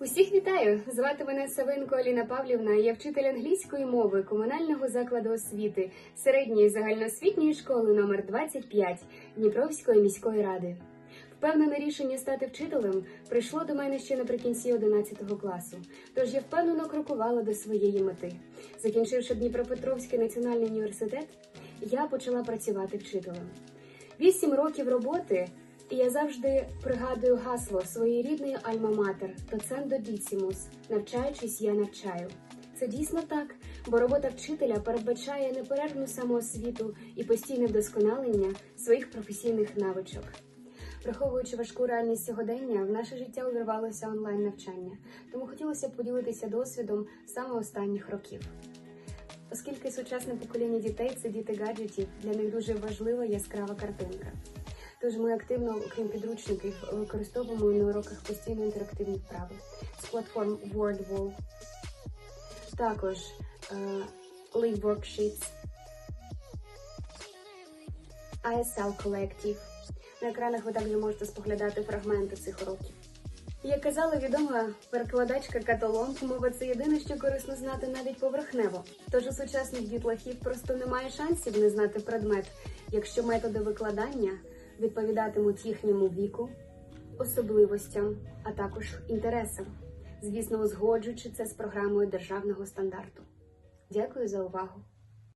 Усіх вітаю! Звати мене Савенко Аліна Павлівна. Я вчитель англійської мови комунального закладу освіти середньої загальноосвітньої школи номер 25 Дніпровської міської ради. Впевнене рішення стати вчителем прийшло до мене ще наприкінці 11 класу. Тож я впевнено крокувала до своєї мети. Закінчивши Дніпропетровський національний університет, я почала працювати вчителем. Вісім років роботи я завжди пригадую гасло своєї рідної альма-матер «Доцендо діцімус» навчаючись, я навчаю. Це дійсно так, бо робота вчителя передбачає неперервну самоосвіту і постійне вдосконалення своїх професійних навичок. Враховуючи важку реальність сьогодення, в наше життя увірвалося онлайн навчання, тому хотілося б поділитися досвідом саме останніх років. Оскільки сучасне покоління дітей це діти гаджетів, для них дуже важлива яскрава картинка. Тож ми активно, окрім підручників, використовуємо на уроках постійно інтерактивні вправи з платформ WordWall, також е, Lead Worksheets, ISL Collective. На екранах ви також можете споглядати фрагменти цих уроків. Як казала відома перекладачка Каталонг, мова це єдине, що корисно знати навіть поверхнево. Тож у сучасних дітлахів просто немає шансів не знати предмет, якщо методи викладання відповідатимуть їхньому віку, особливостям, а також інтересам, звісно, узгоджуючи це з програмою державного стандарту. Дякую за увагу!